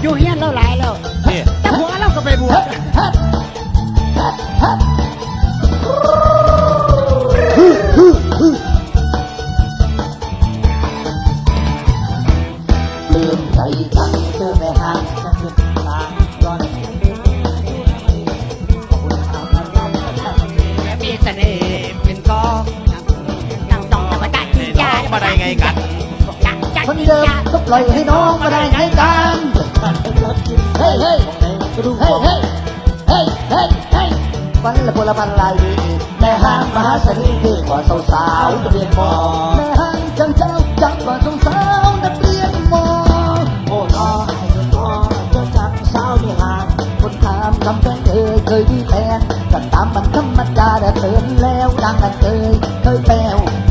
永远都来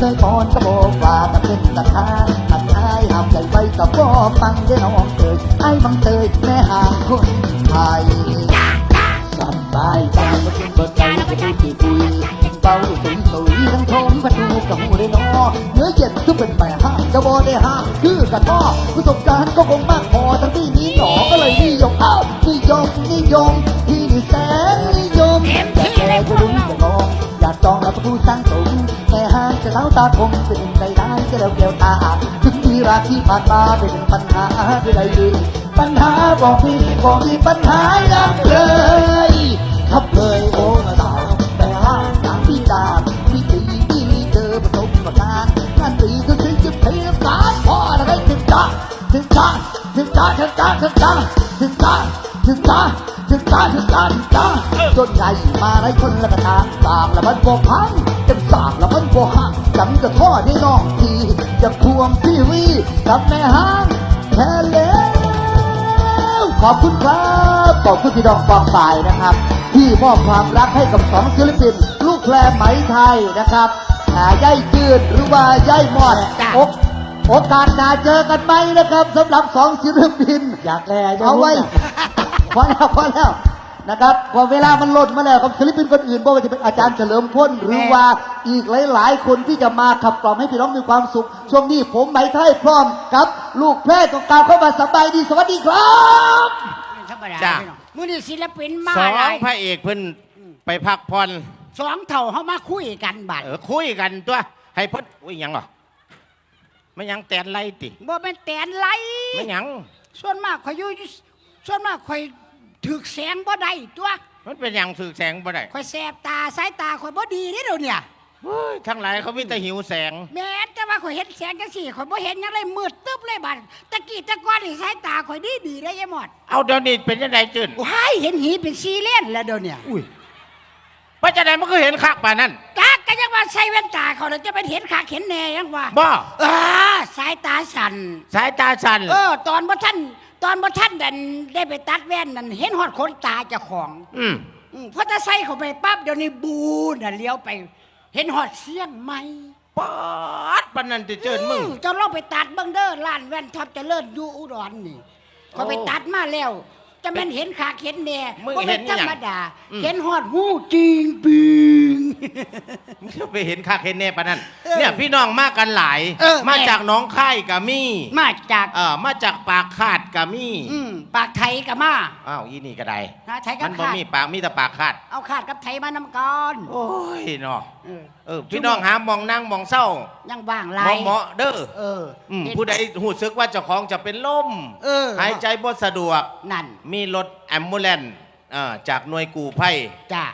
วเคยพรก็บอกว่าจะเป็นตะทานอันอายห้ามใจไว้กับพ่อฟังได้น้องเอ่ยไอ้บังเตยแม่ห่างคนไทยสบายใจมากินเบิดใจจะพูดกี่ปีเบาสุยสุยทั้งทมประตูกับหูได้นอเนื้อเย็นทุกเป็นแม่ห้ามจะบอได้ห้ามคือกระท้อประสบการณ์ก็คงมากพอทั้งที่นี้หนอก็เลยนิยมเอ้านิยมนิยมที่นี่แสนนิยมแต่แกก็รู้จะลอง อยากจองแล้วประตูสร้างสมแม่ห้างจะเล้าตาคงเป็นใจได้จะเร็วเกี่ยวตาถึงที่รักที่ผ่านมาเป็นปัญหาที่ใดดีปัญหาบอกพี่บอกมีปัญหายังเลยทับเลยโอ้สาวแต่ห้างตามพี่ตามพี่ตีพี่เจอประสบการณ์งานตีก็ถึงจะเพียงตาพอแล้วได้ถึงจ้าถึงจ้าถึงจ้าถึงจ้าถึงจ้าถึงจ้าถึงจ้า ถึงจ้าถึงจ้าถึงจ้าจนใหญ่มาได้คนละกระทางสามละมันโบพังเต็มสามละมันโบหักจำจะท่อได้น้องทีจะควมพี่วีกับแม่ห้างแค่เล็วขอบคุณครับขอบคุณพี่ดองฟองฝ่ายนะครับ ที่มอบความรักให้กับสองศิลปินลูกแคลไหมไทยนะครับหาย่ายจืดหรือว่าย่ายมอดโอกโอกาสหน้าเจอกันไหมนะครับสำหรับสองศิลปิน อยากแก่เอาไว้ พอแล้วพอแล้วนะครับพอเวลามันหล่นมาแล้วกับศิลปินคนอื่นบ่ว่าจะเป็นอาจารย์เฉลิมพลหรือว่าอีกหลาย ๆ คนที่จะมาขับกล่อมให้พี่น้องมีความสุข ช่วงนี้ผมไหมไทยพร้อมกับ ลูกแพร่ต้องการเข้ามาสบายดีสวัสดีครับธรรมดาจ้ะ พี่น้องมื้อนี้ศิลปินมาสองหลายพระเอกเพิ่นไปพักผ่อนสองเท่าเฮามาคุยกันบัดเออคุยกันตัว ให้เพิ่นอุ้ยหยังเหรอไม่หยังแตนไรติบ่เป็นแตนไหลไม่หยังส่วนมากข่อยอยู่ ส่วนมากข่อยถึกแสงบ่ได้ตัวมันเป็นหยังสื่อแสงบ่ได้ข่อยแสบตาสายตาข่อยบ่ดีนี่เดี๋ยวเนี่ยเฮ้ยทั้งหลายเขามีแต่หิวแสง แม้แต่ว่าข่อยเห็นแสงจังซี่ข่อยบ่เห็นหยังเลยมืดตึ๊บเลยบัดตะกี้ตะก้อนนี่สายตาข่อยดีดีได้ยายหมดเอาเดี๋ยวนี้เป็นยังไงจืนว้ายเห็นหีเป็นซีเลนแล้วเดี๋ยวเนี่ยอุ้ยพระจะไหนมันก็เห็นคักป่านนั้นกากก็ยังว่าใส่แว่นตาเขาแล้วจะเป็นเห็นขาเห็นแหน่ยังว่าบ่อ่าสายตาสั่นสายตาสั่นเออตอนบ่ท่าน ตอนบ่ท่านดันได้ไปตัดแว่นนั่นเห็นฮอดขนตาเจ้าของอืมอืมพอตาใส่เข้าไปปั๊บเดี๋ยวนี้บูน่ะเลี้ยวไป เห็นฮอดเสียงไหมปาดปานนั้นติเจินมึง เจ้าลองไปตัดเบิ่งเด้อร้านแว่นท็อปเจริญอยู่อุดรนี่เขาไปตัดมาแล้ว จะแม่นเห็นขาเห็นแหน่มึงบ่เห็เป็นนอีธรหยังรมดาอืมเห็นฮอดหูจริงปิงมึงจะไปเห็นคักเห็นแน่ปานนั้นเออเนี่ยพี่น้องมากันหลาย เออมาแม่จากหน้องค่ายกะมี่มาจากเออมาจากปากคาดกะมี่อืมปากไทยก็มาอ้าวอีนี่ก็ได้นะไทยกัมับนบ่ขาดมีปากมีแต่ปากคาด เอาขาดกับไทยมานำก่อนโอ้ยเนาะเออ เออพี่น้องหามองนั่งมองเศร้า ยังว่างหมลาอยงเหมาะเด้อเอออืมเห็นผู้ใดหูซึกว่าเจ้าของจะเป็นลมเออหายใจบ่สะดวก นั่นมีรถแอมบูเลนเอ่อจากหน่วยกู้ภัย จ้า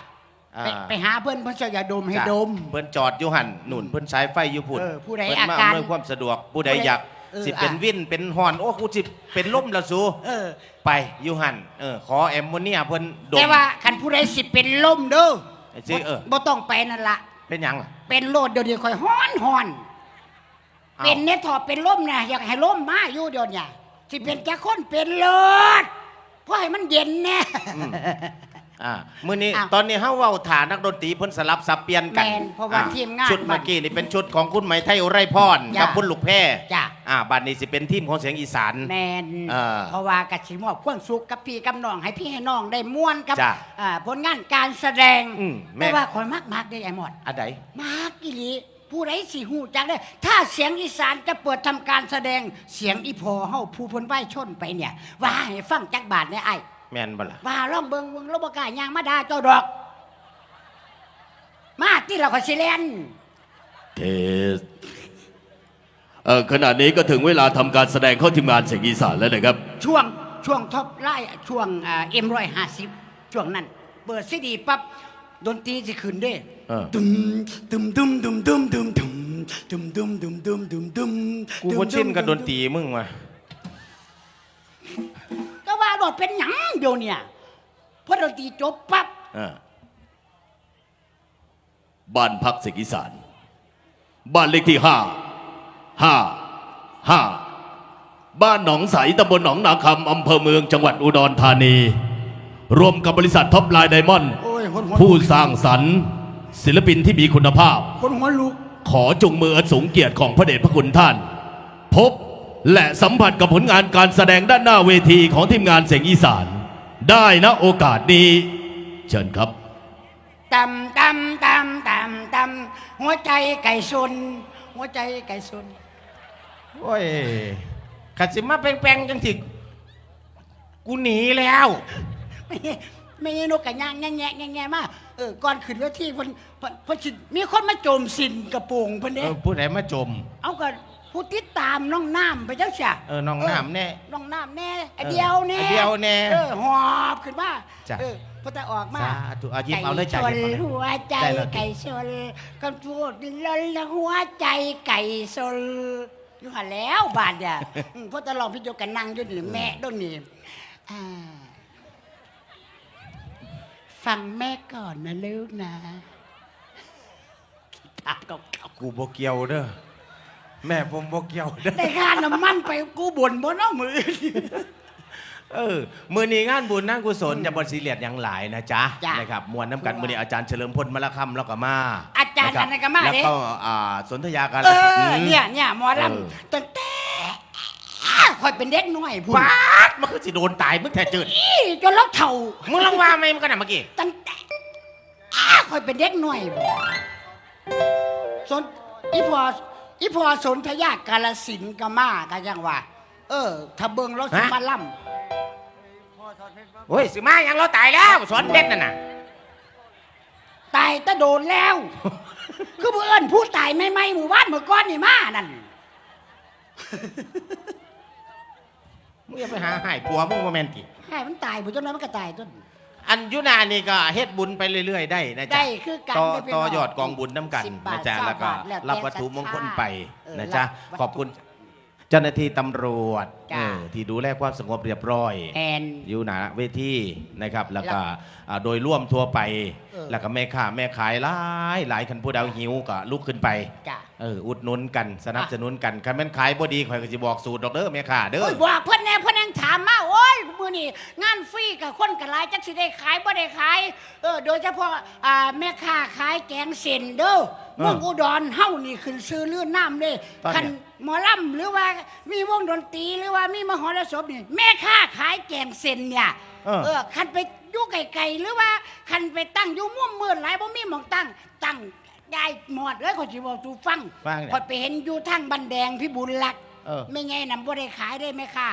อ่า ไปไปหาเพื่อนเพื่อนจะอย่าดมให้จ้ะดม เพิ่นจอดอยู่หันหนุนเพิ่นสายไฟอยู่พุ่นเออผู้ใดเพิ่นอามาการอำนวยความสะดวกผู้ใดผู้ใดอยากเออสิเป็นอะ วินเป็นหอน โอ้กูสิเป็นลมละสูเออ ไปอยู่หันเออขอแอมโมเนียเพิ่นดม แต่ว่าคันผู้ใดสิเป็นลมเด้อไอ้สิเออ บ่ต้องไปนั่นละเป็นหยังล่ะเป็นโลดเดี๋ยวนี้ค่อยฮ้อนฮ้อน อ้าว เป็นเน็ตถอดเป็นลมนะอยากให้ลมมาอยู่เดี๋ยวนี้สิเป็นแค่คนเป็นโลดเพราะให้มันเย็นแน่ อ่ามื้อนี้อ้าวตอนนี้เฮาเว้าฐานนักดนตรีเพิ่นสลับสับเปลี่ยนกันแม่นเพราะว่าอ่ทีมงานชุดเมื่อกี้นี่เป็นชุดของคุณไหมไทยอุไรพรจ้ะ กับคุณลูกแพรจ้ะอ่าบัดนี้สิเป็นทีมของเสียงอีสาน แมนเออเพราะว่ากะสิมอบความสุขกับพี่กับน้องให้พี่ให้น้องได้ม่วนกับจ้ะอ่าผลงานการแสดงอืมแม่ แต่ว่าคอยมากมากได้ไอ้หมดอันใดมากอีหลี ผผู้ใดสิหูจักได้ ถ้าเสียงอีสานจะเปิดทำการแสดงเสียงอีพอเฮาผู้เพ้นไหวชนไปเนี่ย ว่าให้ฟังจักบาทเนี่ยไอ้แม่นบ่ล่ะว่าลองเบิ่งเบิ่งแล้วบ่กล้าย่างมาด่าเจ้าดอก มาที่เราก็สิเล่นเทสเอ่อขณะนี้ก็ถึงเวลาทำการแสดงเข้าทีมงานเสียงอีสานแล้วนะครับ ช่วงช่วงท็อปไล่ช่วงเอ็มร้อยห้าสิบช่วงนั้น เปิดซีดีปั๊บ ดนตรีสิขึ้นเด้เออ ตึมตึมตึมตึมตึมตึมตึมตึมตึมตึมตึมตึมตึมกูบ่ชินกับดนตรีมึงว่ะก็ว่าโดดเป็นหยังเดียวเนี่ยพอดนตรีจบปั๊บเออบ้านพักเสียงอีสาน บ้านเลขที่ห้าห้าห้าบ้านหนองใสตำบลหนองนาคำอำเภอเมืองจังหวัดอุดรธานี รวมกับบริษัทท็อปไลน์ไดมอนด์ โอ้ยคนหัว ผู้สร้างสรรค์ศิลปินที่มีคุณภาพ คนหัวลุก ขอจงมืออันสูงเกียรติของพระเดชพระคุณท่าน พบและสัมผัสกับผลงานการแสดงด้านหน้าเวทีของทีมงานเสียงอีสาน ได้นะโอกาสนี้ เชิญครับตำตำตำตำตำหัวใจไก่ชน หัวใจไก่ชนโอ้ยขัดสิมาแปลงๆจังสิกูหนีแล้ว ไม่ไม่ใช่นกกระย่างแง่แง่แง่แง่มาเออก่อนขึ้นเวทีเพิ่นเพิ่นเพิ่นสิมีคนมาโจมสินกระโปรงเพิ่นเอเด้อผู้ใดมาจม เอาก็ผู้ติดตามน้องน้ำไปเจ้าเสียเออน้องน้ำแน่น้องน้ำแน่ไอเออเดียวแน่ไอ้เดียวแน่เออหอบขึ้นมาจ้ะ เออพอแต่ออกมา สาธุเอาหยิบเอาเลยจ้ะไก่ชหยินบเอาเลยหัวใจได้แล้วไก่ชนก็พูดลนละหัวใจไก่ชนอยู่หันแล้วบาดเนี่ย อืมพอแต่ลองพี่โยกันนั่งอยู่นี่แม่ต้นนี่อ่า ฟังแม่ก่อนนะลูกนะถามเก่ากูบ่เกี่ยวเด้อแม่ผมบ่เกี่ยวเด้อๆได้ค่าน้ำมันไปกูบ่นบนเอามือ เออมือนี้งานบุญนั่งกุศลจะบนซีเรียสอย่างหลายนะจ๊ะจ้ะนะครับมวลน้ำกันมือนี้อาจารย์เฉลิมพลมละคำแล้วก็มาอาจารย์ะคบอะไรก็มาแล้วเด้ก็อ่าสนธยาการ เออมเนี่ยเนี่ยหมอลเออำตั้งแต่ คอยเป็นเด็กน้อยพูดปาดมันคือสิโดนตายมึงแท้จืดอี้จนเราเท่ามึงลองว่าไหมมันกันนะเมื่อกี้ตั้งแต่คอยเป็นเด็กน้อยพู้นสนอีพออีพอสนธยากาลสินธุ์ก็มากันยังว่า เออ ถ้าเบิ่งเราสิมาล่โอ้ยสิมายังเราตายแล้วสอนเพชรนั่นน่ะำตายแตะโดนแล้ว คือเพื่อนผู้ตายไม่ไม่หมู่บ้านเมื่อก้อนนี่มานั่น มึงอย่าไปหาหายปัวมึงโมเมนติให้มันตายผู้จนนั้นมันก็ตายต้น อันยุนานี่ก็เฮ็ดบุญไปเรื่อย ๆ ได้นะจ๊ะได้คือการต่อได้ไปต่อบอกยอดกองบุญน้ำกันสิบบาทนะจ๊ะเก้าแล้วก็บาทแล้วแต่รับวัตถุมงคลไปเออนะจ๊ะรับวัตถุขอบคุณเจ้าหน้าที่ตำรวจจ้ะ เออที่ดูแลความสงบเรียบร้อย แอน อยู่หนาเวทีนะครับแล้วก็แล้วอ่าโดยร่วมทั่วไป เออ แล้วก็แม่ค้าแม่ขายหลายหลายคันผู้ดาวหิวก็ลุกขึ้นไปจ้ะ เอออุดหนุนกันสนับสนุนกันคันแม่นขายบ่ดีข่อยก็สิบอกสูตรดอกเด้อแม่ค้าเด้อ โอ้ยบอกเพื่อนแน่เพื่อนยังถามมาโอ้ยมือนี่งานฟรีกับคนกับหลายจักสิได้ขายบ่ได้ขายเออโดยเฉพาะอ่าแม่ค้าขายแกงเส้นเด้อ เมืองอุดรเฮานี่ขึ้นซื้อลื่นน้ำเด้ตอนเนี้ยคันหมอลำหรือว่ามีวงดนตรีหรือว่ามีมหรสพนี่แม่ค้าขายแกงเส้นเนี่ยเออ เออคันไปอยู่ไกลๆหรือว่าคันไปตั้งอยู่มุมมืดหลายบ่มีหมองตั้งตั้งยายหมอดเลยเขาสิบอกตูฟังฟังเนี่ยพอยไปเห็นอยู่ทางบันแดงพี่บุญรัก เออ ไม่ไงนำบ่ได้ขายได้ไหมค่ะ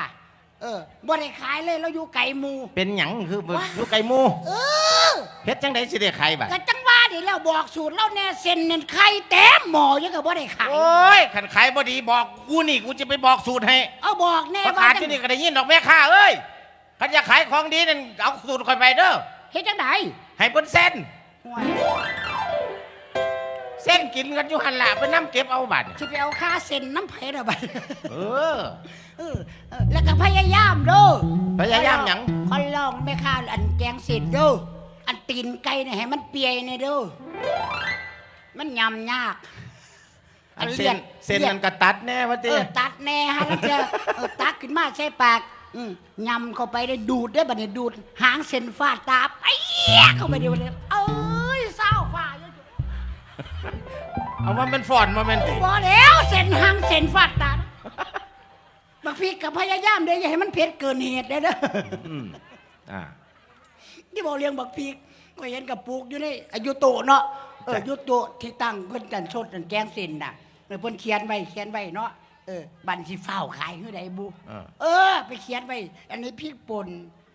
เออบ่ได้ขายเลยแล้วอยู่ไก่หมู เป็นหยังคือว้าอยู่ไก่หมูเออเฮ็ดจังไดสิได้ขายบัดก็จังว่าดิแล้วบอกสูตรแล้วแน่เส้นเน้นไข่เต็มหม้อยังก็บ่ได้ขายโอ้ยขันขายบ่ดีบอกกูนี่กูจะไปบอกสูตรให้เอาบอกแน่ประว่ากาศจัที่งนี่ก็ได้ยินดอกแม่ค้าเอ้ยขันอยากขายของดีนั่นเอาสูตรคอยไปเด้อเฮ็ดจังไดให้เพิ่นเส้นห่วยเส้นกินกันอยู่หันละไปน้ำเก็บเอาบัตรสิไปเอาค่าเส้นน้ำไผล่ะบัด เออเออเออแล้วก็พยายามเด้อพยายามหยัง ขอลองแม่ค้าอันแกงเสร็จเด้ออันตีนไก่เนี่ยให้มันเปียเนี่ยเด้อมันยำยาก อันเส้นเส้นมันกระตัดแน่วะเอเต้อตัดแน่ฮะแล้วจะเออตักขึ้นมาใส่ปากอืมยำเข้าไปได้ดูดได้บัดนี้ดูด หางเส้นฟาดตาไปเอี้ยเข้าไปเดียวเลยเอ้ยเศร้าฟ้าเยอะเอาว่ามันฟอนมาแม่นติพอแล้วเส้นหางเส้นฟาดตา บักพี่กับพยายามเด้ออย่าให้มันเผ็ดเกินเหตุเด้อเด้ออืมอ่า ที่บอกเลี้ยงบักพีกก็เห็นกับปลูกอยู่ในอายุโตเนาะเอออยุตโตะที่ตั้งเพิ่นกันชดกันแกงเส้นน่ะเออเพิ่นเขียนไว้เขียนไว้เนาะเออบันสิฟ้าวขายคือใดบุเออ เออ ไปเขียนไว้ อันนี้พริกป่น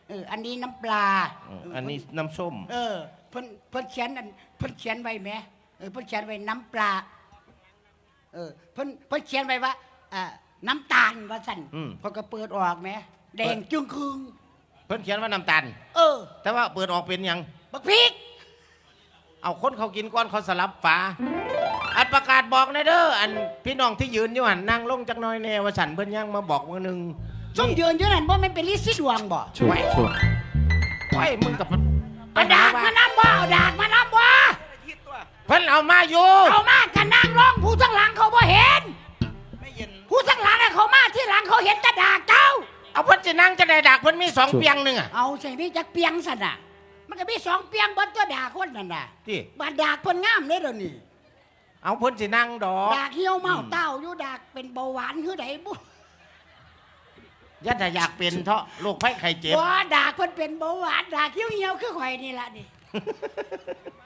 เอออันนี้น้ำปลาเอออันนี้น้ำส้ม เออเพิ่นเพิ่นเขียนอันเพิ่นเขียนไว้แหมเออเพิ่นเขียนไว้น้ำปลาเออเพิ่นเพิ่นเขียนไว้ว่าอ่า น้ำตาลว่าสั่นอืม พอก็เปิดออกแหมแดงจึงคืงเพิ่นเขียนว่าน้ำตาล เออแต่ว่าเปิดออกเป็นหยัง บักพริก เอาคนเขากินก้อนเขาสลับฝา อันประกาศบอกนะเด้อ อันพี่น้องที่ยืนอยู่หันนั่งลงจักหน้อยแน่ว่าฉันเพิ่นยังมาบอกมือหนึงส้มยืนอยู่นั่นบ่แม่นเป็นลิซิดวงบ่ช่วยไว้มึงกับเอาดากมานำบ่เอาดากมานำบ่เพิ่นเอามาอยู่ เอามากันนั่งร้องผู้ทั้งหลังเขาบ่เห็น ผู้ทั้งหลังน่ะเขามาที่หลังเขาเห็นแต่ดากเจ้า เอาเพิ่นจะนั่งจะได้ดักเพิ่นมีสองเปียงหนึงอะเอาใส่มีจักเปียงสั่นน่ะ มันก็มีสองเปียงบนตัวดากคนนั่นน่ะที่บาดดากเพิ่นงามเด้อเดี๋ยวนี้เอาเพิ่นสินั่งดอกดากเหี่ยวเมาเต้าอยู่ดากเป็นเบาหวานคือใดบุยัดแต่อยากเป็นเถาะโรคไข้ไข้เจ็บ บ่ดากเพิ่นเป็นเบาหวานดากเหี่ยวเหี่ยวๆคือข่อยนี่ล่ะนี่โอ้ย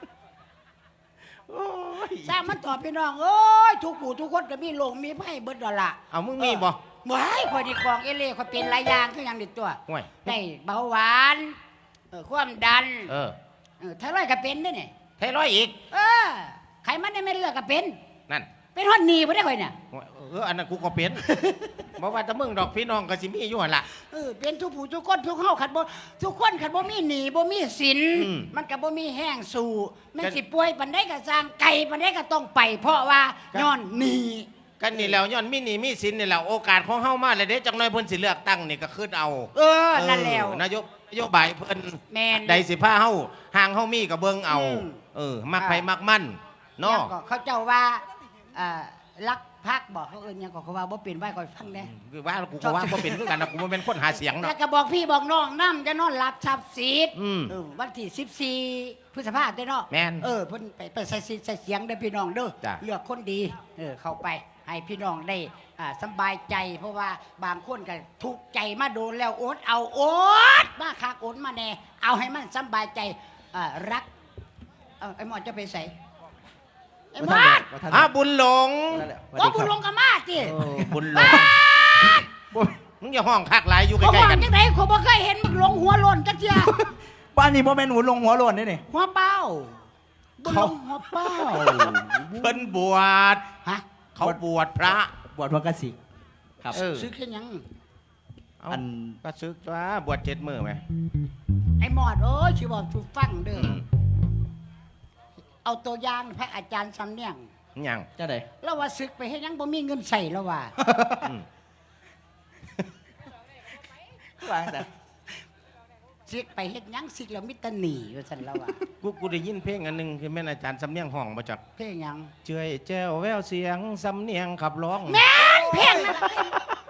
สร้างมันตอบพี่น้องเอ้ยทุกผู้ทุกคนก็มีโลงมีไผเบิดดอกล่ะเอามึงมีบ่บ่ให้ข่อยดีกองเอเล่ข่อยเป็นหลายอย่างคือหยังนี่ตัวห่วยได้เบาหวานเออความดันเออเออถ้าร้อยก็เป็นเด้อนี่ไทรอยด์อีก เออไขมันในเม็ดเลือดก็เป็นนั่น เป็นฮอดหนีบ่ได้ข่อยน่ะห่วยเอออันนั้นกูก็เป็นบ่ว่าแต่มึงดอกพี่น้องก็สิมีอยู่หั่นล่ะ เออเป็นทุกผู้ทุกคนทุกเฮาคันบ่ทุกคนคันบ่มีหนี้บ่มีสินอืมมันก็บ่มีแห้งสู่แม่นก็ สิป่วยปานใดก็สร้างไก่ปานใดก็ต้องไป เพราะว่าก็ย้อนหนี้กันนี่แล้วย้อนมีหนี่มีสินนี่แหละโอกาสของเฮามาแล้วเด้จังน้อยเพิ่นสิเลือกตั้งนี่ก็ขึ้นเอาเออนั่นแล้ว เออนายกนโยบายเพิ่นแม่นใดสิพาเฮาห่างเฮามีก็เบิ่งเอา อืม เออ มักไผมักมันเนาะ แล้วก็เขาเจ้าว่าเอ่อรักพักบอกเขาเอิ้นหยังก็เขาว่าบ่เป็นไว้ก่อยฟังแน่คือว่ากูก็ว่าบ่เป็นคือกันนะกูบ่เป็นคนหาเสียงแล้เนาะวก็บอกพี่บอกน้องน้ำจะนอนหลับชับซีดอืม เออวันที่14พฤษภาคมเด้อเนาะแม่นเออเพิ่นไปไปใส่สิใส่เสียงเด้อพี่น้องเด้อจ้ะ เลือกคนดีเออเข้าไปให้พี่น้องได้อ่าสำบายใจ เพราะว่าบางคนก็ทุกข์ใจมาโดนแล้วอดเอาอดมาคักอดมาแน่เอาให้มันสำบายใจอ่ารัก เออไอ้หมอดจะไปใส่ ไอ้หมอดอ้าวบุญหลงว่าบุญลงกับมาติเออบุญหลงบุญมึงอย่าห้องคักหลายอยู่ใกเขาล้ว่าๆกัน จังไดเขาบ่เคยเห็นมึงลงหัวหล่นจักเทียบ้านนี้โมเมนต์หูลงหัวโลนนี่นี่หัวเป้าบุญลงหัวเป้าเพิ่นบวชฮะเขาบวชพระ บวชพระกสิกครับ เออ ซื้อแค่ยังเอาอัน ก็ซึกว่าบวชเจ็ดมื้อไหมไอ้หมอดเอ้ยชิบอกถูกฟังเด้ออือม เอาตัวอย่างพระอาจารย์สำเนียงหยังเจ้าใดแล้วว่าศึกไปให้ยังบ่มีเงินใส่แล้วว่า อืมวางแต่ศึกไปเฮ็ดหยังศึกแล้วมิตรหนีว่าซั่นแล้วว่า กูกูได้ยินเพลงอันหนึงคือแม่นอาจารย์สำเนียงห้องมาจากเพลงหยังเจ้ยแจ้วแววเสียงสำเนียงขับร้อง แม่นเพลงนั้น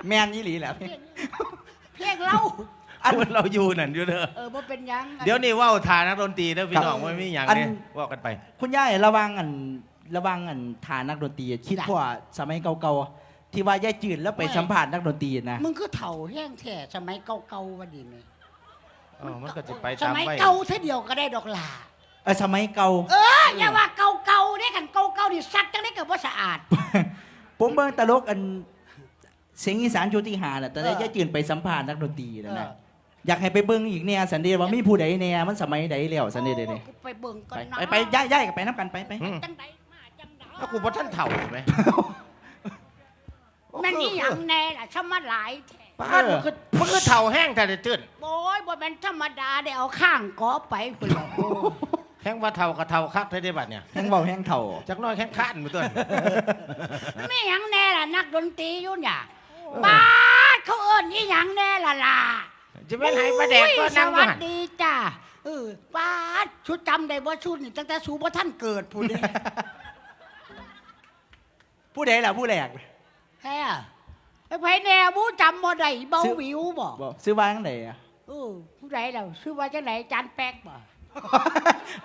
แมนยี่หลีแหละเพลงเรา อันเราอยู่นั่นอยู่เด้อเออบ่เป็นหยังเดี๋ยวนี้เว่าทานักดนตรีเด้อพี่น้องไม่มีอย่างเนี่ยว่ากันไป คุณย่ายระวังอันระวังอันฐานนักดนตรีคิดว่าสมัยเก่าๆที่ว่าย่ายจืดแล้วไปสัมผัสนักดนตรีนะมึงคือเฒ่าแห้งแท้สมัยเก่าๆว่าดีแม่เออมันก็จะไปสตามมัยไปเก่าเท่าเดียวก็ได้ดอกหลาเออสมัยเก่า เอออย่าว่าเก่าๆเด้คันเก่าๆนี่ซักจังได๋ก็บ่สะอาด ผมเบิ่งตลกอันเสียงอีสานโชติหาน่ะแต่ได้เออ ย่ายจืดไปสัมผัสนักดนตรีนะนะเออ อยากให้ไปเบิ่งอีกเนี่ยสันเดชว่ามีผู้ใดเนี่ยมันสมัยใดแล้วสันเดชเดยไปเบิ่งก่อไปนนะไปไปย่ายย่ายกับไปน้ำกันไปไปอืมจังไดมาจังไดแล้วกูบ่ท่านเถ่าไหมแม่นอี่หยังแน่ล่ะชะมาหลายแท้ป้าดมันคือมันคือเถ่าแห้งแต่จะจืดโอ้ยบ่แม่นธรรมดาได้เอาข้างกอไปพุ่นล่ะโอ้แห้งว่าเถ่ากับเถ่าคักได้ได้บัดเนี่ยแห้งเบาแห้งเถ่าจักหน้อยแห้งข้านมือตัวไม่หยังแน่ล่ะนักดนตรีอยู่เนี่ยบ้าดเขาเอิ้นอีหยังแน่ล่ะล่ะ จะไม่ให้ประแดกก็อุ้ยสนั่งอวัยู่สหั่นดีจ้าเออบ้าดชุดจำได้บ่ชุดนี่ตั้งแต่สูบ่ท่านเกิดพุ่นเด้ผู้ใดล่ะผู้แรกแฮ่ไอ้ไผแน่บูจำบ่ได้เบาซื้อหวิวบ่บอกซื้อวางไหนอะเออผู้ใดล่ะชื่อว่าจังไดจานแป๊กบ่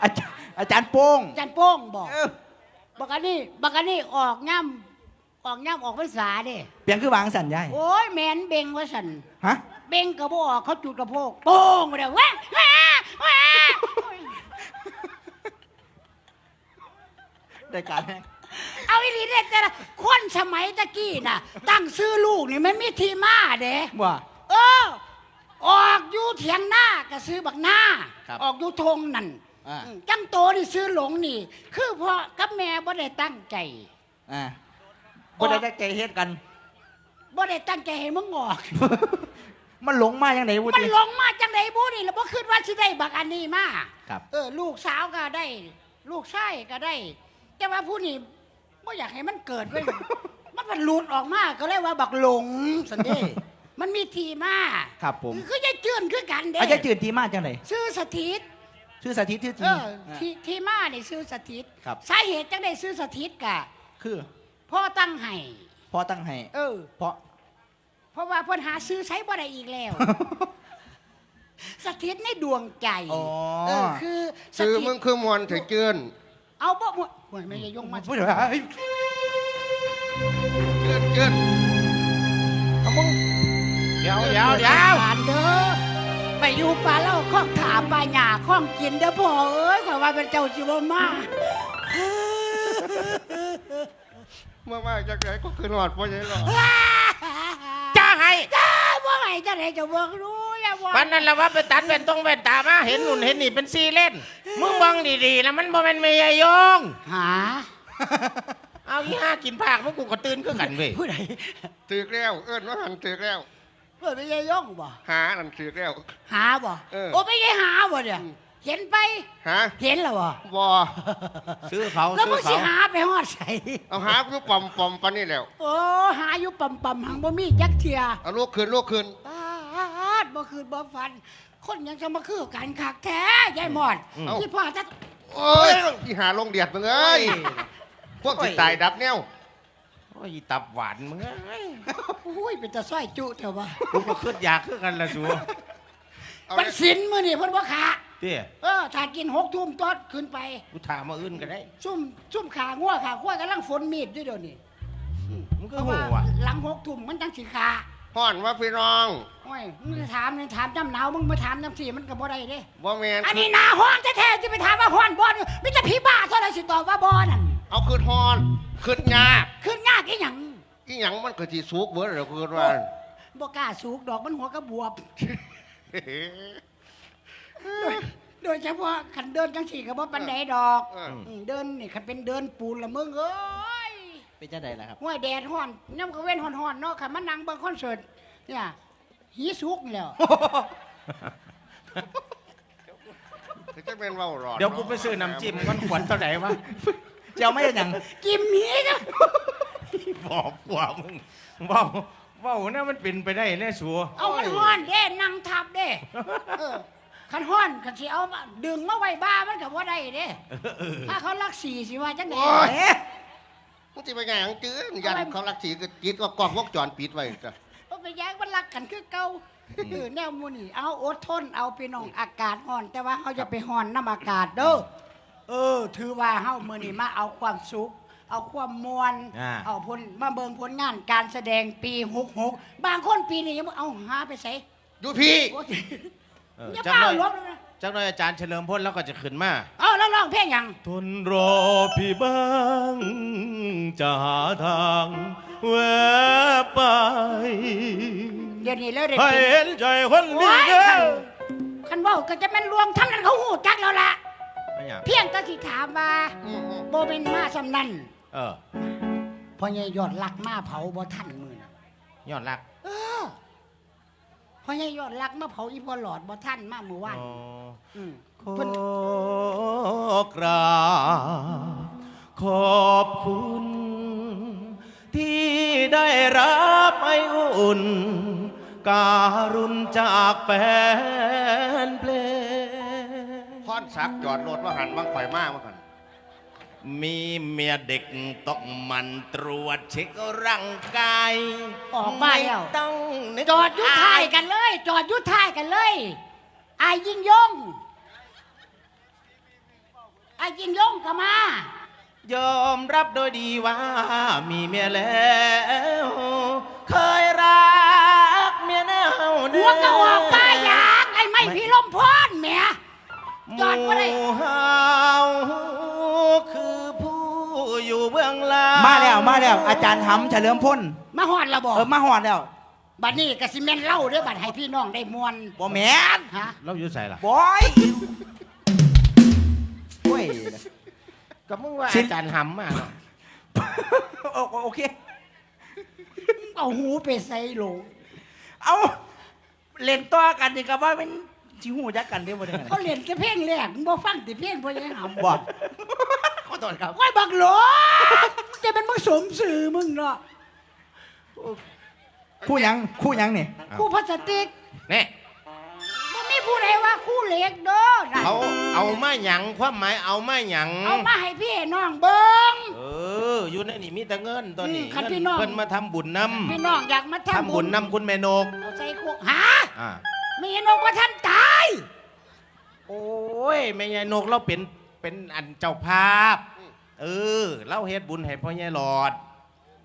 อาจารย์อาจารย์โป้งจานโป้งบ่บักอันนี้บักอันนี้ออกย่ำออกย่ำออกพรรษาเด้เปลี่ยนคือวางสันยายโอ้ยแมนเบงว่าสันฮะ เบงกระบอกเขาจุดกระโพกโป้งไปเลยแว้าแว้าแว้าได้การแห้งเอาอีหลีเด็แต่ละคนสมัยตะกี้น่ะ ตั้งซื้อลูกนี่ไม่มีที่มาเด้ว่า เออ ออกอยู่เถียงหน้าก็ซื้อบักหน้า ครับออกอยู่ทงนั่นอ่า อืมจังโตนี่ซื้อหลงนี่ คือพ่อกับแม่บ่ได้ตั้งใจอ่าบ่ได้ได้ใจเฮ็ดกันบ่ได้ตั้งใจให้มึงออก มันหลงมาอย่างไหนวุมันฒิหลงมาจังไดบุนี่แล้วบ่คิดว่าสิได้บักอันนี้มาครับเออ ลูกสาวก็ได้ ลูกชายก็ได้ แต่ว่าผู้นี้บ่อยากให้มันเกิดไว้ มันมันหลุดออกมาก็เลยว่าบักหลงสันเด้ มันมีทีมาครับผมคือยายจืนคือกันเด้อาจจะจืดทีมาจังไหนชื่อสถิต ชื่อสาธิตชื่อจเอริงอทีทีมานี่ชื่อสถิตครับ สาเหตุจังได้ชื่อสถิตกะคือพ่อตั้งให้พอตั้งให้เออ เพราะ เพราะว่าเพิ่นหาซื้อใช้บ่ได้อีกแล้ว สถิตในดวงใจอ๋อ เออคือสซื้อถิมึตงคือมวนถือเจือนเอาบ่หมดโอ้ยไม่ได้ยงมาพูดเถอะเฮ้ยเจือนเจือนเอามึงเดี๋ยวเดี๋ยวเดี๋ยวผ่านเด้อไปอยู่ป่าเล่าข้องถามปลาหญ้าข้องกินเด้อพ่อเอ้ยขอยว่าเป็นเจ้าสิบ่มาเมื่อมาจากไหนก็คือหอดพ่อใหญ่หรอจ้าให้ จ้าบ่ให้จะได้จะบอกรู้อย่าบอกวันนั้นละว่าไปตัดแว่นตรงแว่นตามาเห็นหุ่นเห็นนี่เป็นซีเล่นมึงบังดีๆนะมันบ่แม่นเมียยงหาเอาอีห้ากินผักมึงกูก็ตื่นคือกันเว้ยผู้ใดถือแล้ว เอิ้นว่าหันถือแล้วเปิดไปยายย่องบ่หานั่นถือแล้วหาบ่เออ โอ้ไปยายหาบ่เนี่ย เห็นไปหาเห็นแล้วบ่บอซื้อเขาแล้วซื้มึองสิเขาหาไปฮอดใส่เอาหาคือปอมปอมปานนี่แล้วโอ้หาอยู่ปั๊มปั๊มหังบ่มีจักเทียเอาลูกคืนลูกคืนปาดบ่คืนบ่ฟัน คนยังจะมาคือกันคักแท้ยายหมอดที่พ่อจะโอ้ยที่หาลงเดียดมึงเอ้ยพวกจิตตายดับแนวโอ้ยตับหวานมึงเอ้ยอุ้ยเป็นตาส้อยจุเถอะว่ากูก็ขึ้นอยากคือกันละสัวเอามันสินมื้อนี่เพิ่นบ่ขา เตี้ยเออถ้ากินหกทุ่มตอดขึ้นไป กูถามมาอื่นก็ได้ ซุ่มซุ่มขางัวขาควายกำลังฝนมีดด้วยเดี๋ยวนี้มึงก็เพราะหูว่าอะหลังหกทุ่มมันจังสิขาห่อนว่าพี่น้องโอ้ยมึงจะถามนี่ถามจำหนาวมึงมาถามจำสีมันก็บ่ได้เด้ว่าแมนอันนี้หนาห้อนแท้ๆจะไปถามว่าห้อนบ่นี่มิจะพี่บ้าเท่าไรสิตอบว่าบ่นั่นเอาคืนห่อนคืนยากคือยากอีหยังอีหยังมันก็สิสุกเบิดแล้วคืนว่า บ่กล้าสูกดอกมันหัวกระบวบ โดยโดยเฉพาะขันเดินจังสี่ก็บ่ปันไดดอกเออ มเดินนี่ขันเป็นเดินปูนละมึงเอ้ยเป็นจังไดล่ะครับห้วยแดดห้อนน้ำก็เว้นห้อนๆเนาะขันมานั่งเบิ่งคอนเสิร์ตเนี่ยหีสุกนี่แหล้วถึงจะเป็นเว่าหลอดเดี๋ยวกูไปซื้อน้ำจิ้มมันขวดเท่าไหร่วะเจ้าไม่ได้หยังกิมหมีนะบอกกว่ามึงเว้าเว้าเนี่ยมันเป็นไปได้แน่สัวเอามันห้อนเด้นั่งทับเด้เออ ขันห้อนขันสิเอามาดึงมาไว้บ้ามันก็บ่ได้เด้ถ้าเขารักสีสิว่าจังได๋โอ้ยเอ๊ะมึงจะไปไงอังจื้นยันเขารักสีก็จิตก็กล้องวงจรปิดไว้จ้ะบ่ไปแย้งมันรักกันคือเก่าเออแนวหมูนี่เอาอดทนเอาพี่น้องอากาศร้อน แต่ว่าเขาจะไปร้อนน้ำอากาศเด้อเออ ถือว่าเฮามื้อนี้มาเอาความสุข เอาความมวลอ่า เอาผลมาเบิ่งผลงานการแสดงปี66บางคนปีนี้ยังบ่เอาหาไปใส่ ดูพี่ โอ้ย เอออย่าจักเป้าหน่อยลบเลยนะจักหน่อยอาจารย์เฉลิมพลแล้วก็จะขึ้นมา เอาแล้วร้องเพลงหยังทนรอพี่บ้างจะหาทางแวะไป เดี๋ยวนี้เลยเด็ดให้เห็นใจคนดีว้ายเด้คันอคันเว่าก็จะแม่นรวมทั้งนั้นเขาหูจักแล้วล่ะ ไม่อยากเพียงแต่ที่ถามว่าอืมอืมโบเป็นมาสำนันเออพ่อใหญ่ยอดลักมาเผาบ่ทันมือนะยอดรักเออ พ่อใหญ่ยอดลักมาเผาอีพ่อหลอดบ่ทันมาเมื่อวานอ๋อมขอเพิ่นกราบขอบคุณ ที่ได้รับไออุ่น การุณจากแฟนเพลงพอนสักจอดรถว่าหันบางข่อยมากมากัน มีเมียเด็กต้องหมันตรวจเช็คร่างกายออกมาแล้ว ไม่ต้องนึกจอดอยุทายกันเลย จอดอยุทายกันเลยอายยิ่งยงอายยิ่งยงก็มายอมรับโดยดีว่า มีเมียแล้ว เคยรักเมียแนวหัวก็ออกป้ายางไอ้ไม่พี่ลมพรแหม่จอดบ่ได้หมู่เฮาคือผู้ เบื้องหล่างมาแล้วมาแล้ว อาจารย์หำเฉลิมพลมาฮอดและบ่เออมาหอดแล้วบัดนี้ก็สิแม่นเล่าเด้อบัดให้พี่น้องได้มวนบ่แมนฮะเราอยู่ใส่ล่ะบอยโอ้ยก็มึงว่าสิอาจารย์หำมาเนาะโอโอเคเอาหูไปใส่โหลงเอาเล่นต่อกันดีกับว่าเป็น ชิหูจักกันได้บ่ได้ไงเขาเล่นแต่เพลงแรกมึงบ่ฟังแต่เพลงพ่อยังหำบ่ขอโทษครับไว้บักหลอจะเป็นมึงสมสื่อมึงเนาะคู่หยังคู่หยังนี่คู่พลาสติกเนี่ยบ่มีผู้ใดว่าคู่เหล็กเด้อนั่นเขาเอามาหยังความหมายเอามาหยังเอามาให้พี่น้องเบิ่งเอออยู่ในนี่มีแต่เงินตัวนี้อืมคันเงิพี่น้องเพิ่นมาทำบุญนพี่น้องอยากมาำทำทำบุญนำคุณแม่นกเอาใส่คุกหาอ่า มีนกว่าท่านตาย โอ้ยแม่ยายนกเราเป็นเป็นอันเจ้าภาพ เออเล่าเฮ็ดบุญให้พ่อใหญ่หลอด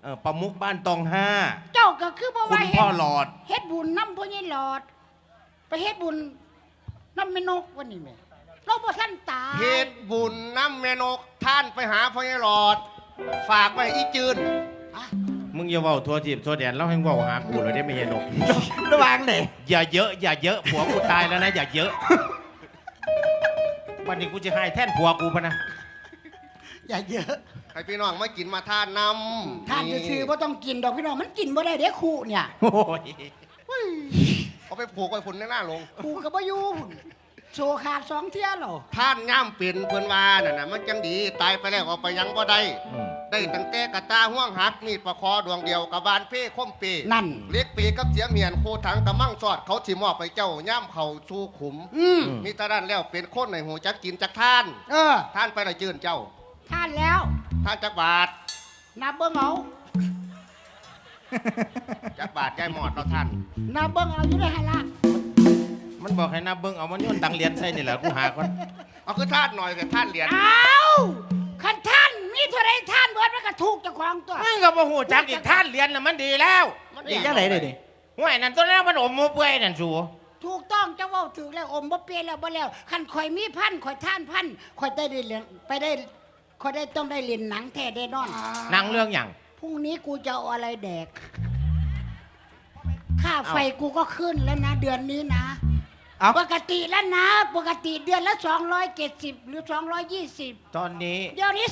เออประมุกบ้านตองห้า เจ้าก็คือบ่คุว่าณเฮ็พ่อดหลอด เฮ็ดบุญน้ำพ่อใหญ่หลอด ไปเฮ็ดบุญน้ำแม่นกวันนี้แม่เราบ่ท่านตายเหตุบุญน้ำแม่นกท่านไปหาพ่อใหญ่หลอด ฝากไว้อีจืน มึงอย่าเว้าทัวทีบทัวแดนเล่าให้เว้าหากูเลยได้แม่ยายนกระวังเลยอย่าเยอะ อย่าเยอะผัวกูตายแล้วนะ อย่าเยอะ วันนี้กูจะให้แท่นผัวกูปะนะ อย่าเยอะให้พี่น้องมากินมาทานนำท่านจะซื้อบ่ต้องกินดอกพี่น้องมันกินบ่ได้เด้คู่เนี่ยโอ้ยเอาไปผูกไว้พุ่นในหน้าลงคู่ก็บ่อยู่พุ่นโชว์ขาดสองเที่ยหรอท่านย่ำเป็นเพื่อนว่าน่ะนะมันจังดีตายไปแล้วเอาไปยังบ่ได้อืม ได้ตั้งแต่กระตาห่วงหักมีดประคอดวงเดียวกับบานเพ่คมปีนั่นเล็กปีกับเสียเมียนโคถังกระมั่งสอดเขาสิมอบไปเจ้าย่ำเขาสู่ขุมอืมมีตาด้านแล้วเป็นคนในหูจักกินจักท่าน เออ ท่านไปละจืนเจ้า ท่านแล้ว ท่านจักบาทนับเบิ่งเอาจักบาทใจหมอดเราท่าน นับเบิ่งเอาอยู่ได้หั่นล่ะมันบอกให้นับเบิ้งเอามันโยนตังเหรียญใส่นี่แหละกูหาก่อนเอาคือท่านหน่อยแต่ท่านเหรียญเอา คันท่านมีเท่าไรท่านเบิดมันก็ถูกเจ้าของตัวมึงก็บ่ฮู้จักอีกท่านเหรียญน่ะมันดีแล้วดีจังไหนเลยดิห่วยนั่นตัวนั้นมันอมหมูเปื่อยนั่นสูถูกต้องเจ้าเว่าถูกแล้วอมบ่เปลี่ยนแล้วบ่แล้วคันข่อยมีพันข่อยท่านพันข่อยได้เรียนไปได้ข่อยได้ต้องได้เรียนหนังแท้แน่นอนหนังเรื่องหยังพรุ่งนี้กูจะเอาอะไรแดกค่าไฟกูก็ขึ้นแล้วนะ เดือนนี้นะ เอา ปกติแล้วนะ ปกติเดือนละ 270 หรือ 220 ตอนนี้เดี๋ยวนี้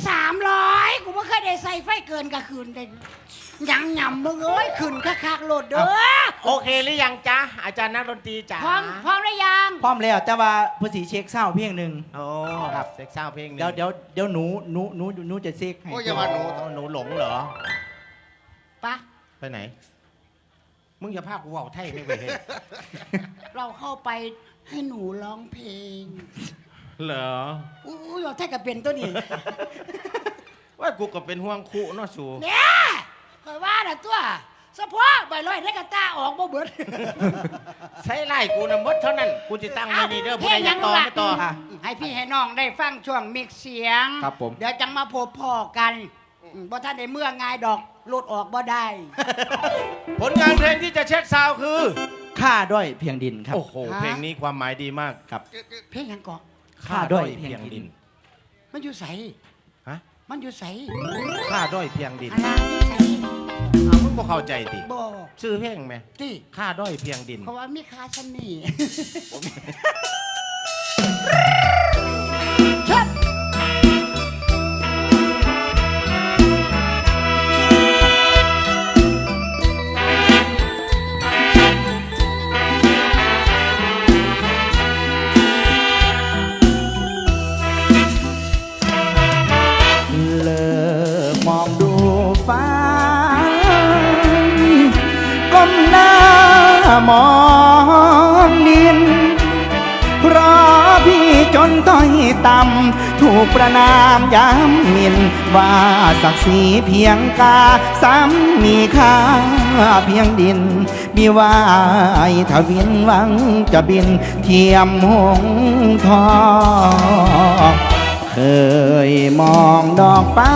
300 กูไม่เคยได้ใส่ไฟเกินกะคืนได้ยังหยำมึงเอ้ยขึ้นคักๆโหลดเด้อโอเคหรือยังจ๊ะอาจารย์นักดนตรีจ๋าพร้อมพร้อมหรือยังพร้อมแล้วแต่ว่าภาษีเช็คเศร้าเพียงหนึ่ง โอ้ครับเซ็กซ์ซาวเพลงหนึงเดี๋ยวเดี๋ยวเดี๋ยวหนูหนูหนูหนูจะเช็คให้โอ้ยอย่าว่าหนูอ๋อหนูหลงเหรอ ปะไปไหน มึงอย่าพากูเว่าไทยไม่ไปเห็นเราเข้าไปให้หนูร้องเพลงเหรออู้ยเราแท้กับเป็นตัวนี้ว่ากูก็เป็นห่วงคู่เนาะสูเนี่ยคอยว่าน่ะตัวสะโพกใบลอยได้กระตาออกบ่เบิดใช้ไล่กูนะมดเท่านั้น กูจะตั้งไว้นี่เด้อผู้ใดอยากต่อไม่ต่ออะให้พี่ให้น้องได้ฟังช่วงมิกเสียง ครับผม เดี๋ยวจังมาพบพ่อกันอืมบ่ท่านได้เมื่อง่ายดอก ลดออกบ่ได้ ผลงานเพลงที่จะเช็คซาวด์คือค่าด้วยเพียงดินครับ โอ้โหเพลงนี้ความหมายดีมากครับเพลงหยังก่อนค่าด้อยเพียงดิน มันอยู่ใสฮะมันอยู่ใสค่าด้อยเพียงดินอะไรอยู่ใสอ้าวมึงบ่เข้าใจติบ่ชื่อเพลงไหมที่ค่าด้อยเพียงดิน เพราะว่ามีคาสนี่ชัามองดิน เพราะพี่จนต้อยต่ำถูกประนามย้ำหมินว่าศักดิ์ศรีเพียงกาซ้ำมีค่าเพียงดินมีว่าไอ้ทวินหวังจะบินเทียมหงทองเคยมองดอกฟ้า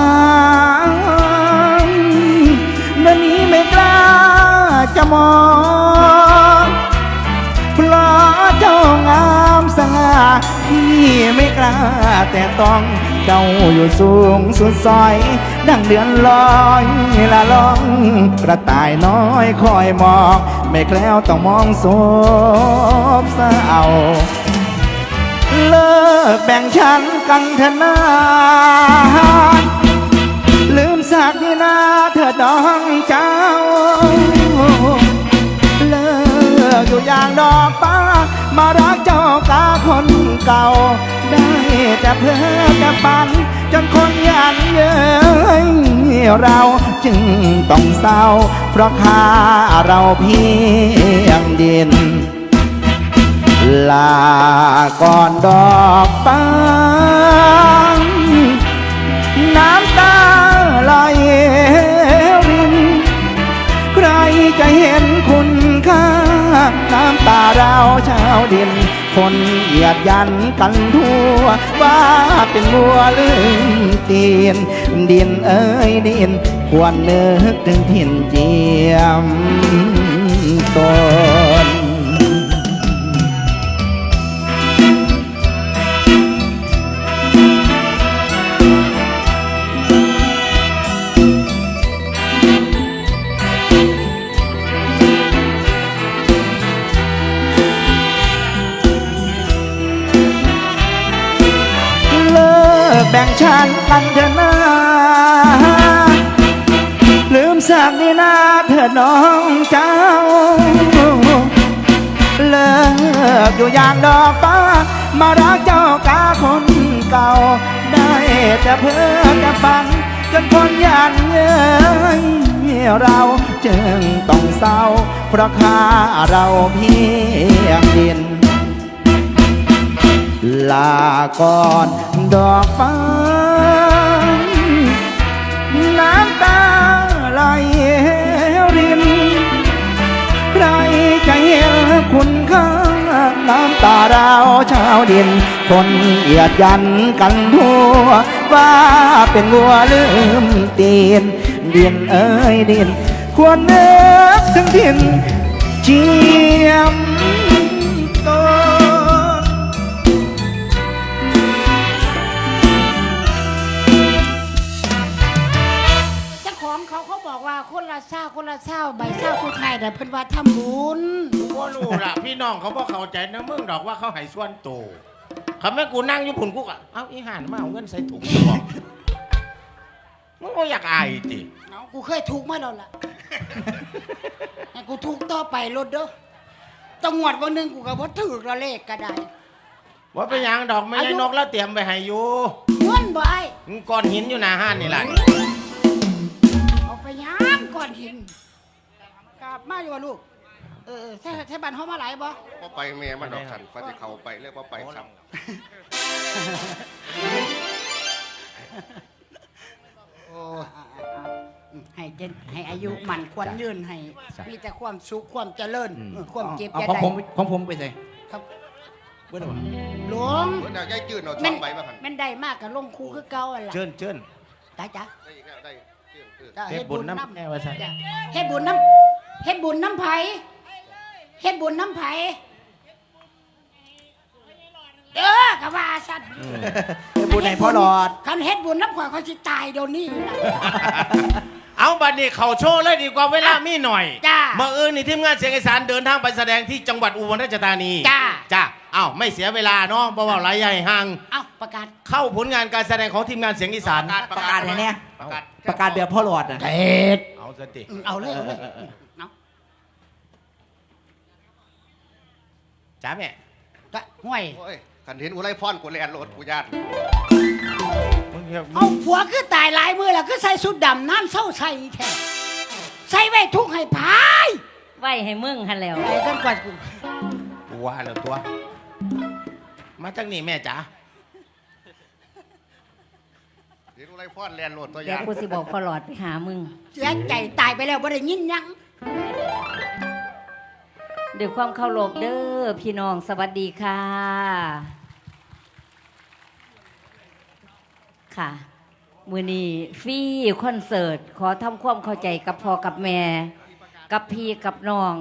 เดี๋ยวนี้ไม่กล้าจะมอง งามสง่าที่ไม่กล้าแต่ต้องเจ้าอยู่สูงสุดซอย ดังเดือนลอยละล่อง กระต่ายน้อยคอยมอง ไม่แคล้วต้องมองโศพเศร้าเลิกแบ่งชั้นกันเถอะนาลืมสักนี่นาเธอดองเจ้า เลิกอยู่อย่างดอกฟ้า มารักเจ้ากาคนเก่า ได้แต่เพ้อแต่ฝัน จนคนยันเย้ยเราจึงต้องเศร้า เพราะค่าเราเพียงดิน ลาก่อนดอกปา น้ำตาเราชาวดิน คนเหยียดยันกันทั่ว ว่าเป็นวัวลืมตีน ดินเอ้ยดิน ควรนึกถึงถิ่นเจียมตัว เพราะค่าเราเพียงดิน ลาก่อนดอกฟ้าน้ำตาไหลริน ใครจะเห็นคุณค่าน้ำตาเราชาวดิน คนเหยียดยันกันทั่ว ว่าเป็นวัวลืมตีนดินเอ้ยดินควรนึก ถึงถิ่นเจียมตนเจ้าของเขาเขาบอกว่าคนละเศร้าคนละเศร้าใบเศร้าทุกไทยแต่เพิ่นว่าทำบุญกูก็รู้ล่ะ พี่น้องเขาบอกเข้าใจนะมึงดอกว่าเขาให้ส่วนโตเขาแม่กูนั่งอยู่ผุนกูก็เอ้าอีห่านมาเอาเงินใส่ถุงกูบอก มึงก็อยากอายจิเอากูเคยถูกมาแล้วล่ะให้กูถูกต่อไปรถเด้อจังหวัดวันหนึ่งกูก็บ่ถือละเลขก็ได้ว่าเป็นหยังดอกไม่ใช่นกแล้วเตรียมไปให้อยู่เงินบ่ไอ้มึงก้อนหินอยู่หน้าห้านนี่แหละเอาไปยามก่อนหินกลับมาอยู่ว่าลูก เออเออใช่ใช่บ้านเฮามาหลายบ่พอไปเมียมันดอกสันพอที่เขาไปเรียกว่าไปซ้ำโอ้ ให้เจนให้อายุมันควรยืนให้มีแต่ความสุขความเจริญเออความเจ็บเอาจะของได้ผมของผมไปใส่ครับเบิดเอาบ่หลวงเมื่อไหร่ยายจืดเอาช่แม่อนงใบมาหันแม่นได้มากกับลงครูคือเก่าหั่นล่ะเชิญเชิญจ้าจ้าได้อีกแล้วได้จืดจืด จ้าเฮ็ดบุญน้ำแน่ว่าซั่น จ้ะเฮ็ดบุญน้ำเฮ็ดบุญน้ำไผเฮ็ดบุญน้ำไผ เออกะว่าสัตว์เฮ็ดบุญให้พ่อหลอด คันเฮ็ดบุญน้ำข่อยเขาสิตายเดี๋ยวนี้ล่ะ เอาบัดนี้เขาโชว์เลยดีกว่าเวลามีหน่อยจ้าเมื่อเอิญนี่ทีมงานเสียงอีสานเดินทางไปแสดงที่จังหวัดอุบลราชธานีจ้า จ้าเอ้าไม่เสียเวลาเนาะเพราะว่าหลายใหญ่ห่างเอ้าประกาศเข้าผลงานการแสดงของทีมงานเสียงอีสานประกาศให้แน่ประกาศประกาศแบบพ่อหลอดอะเฮ็ดเอาสติเอาเลยเอาเลยเอาจ้าแม่ก็ห่วย โอ้ย ขันเห็นอุไรพรกูแลนรถกูญาติมึงเหี้ยมึเอางผัวคือตายหลายมือแล้วคือใส่สุดดำน้ำเศร้าใส่แท้ใส่ไว้ทุกให้พายไว้ให้มึงหันแหล้ว ไปกันกว่ากูกูว่าแล้วตัว มาจากนี่แม่จ๋าเห็นอุไรพรแลนรถตัวเดี๋ยญาวติกูสิบอกพอหลอดไปหามึงเสียใจตายไปแล้วบ่ได้ยินหยัง ด้วยความเคารพเด้อพี่น้องสวัสดีค่ะ ค่ะ มือนี้ฟรีคอนเสิร์ต ขอทำความเข้าใจกับพ่อกับแม่ กับพี่กับน้อง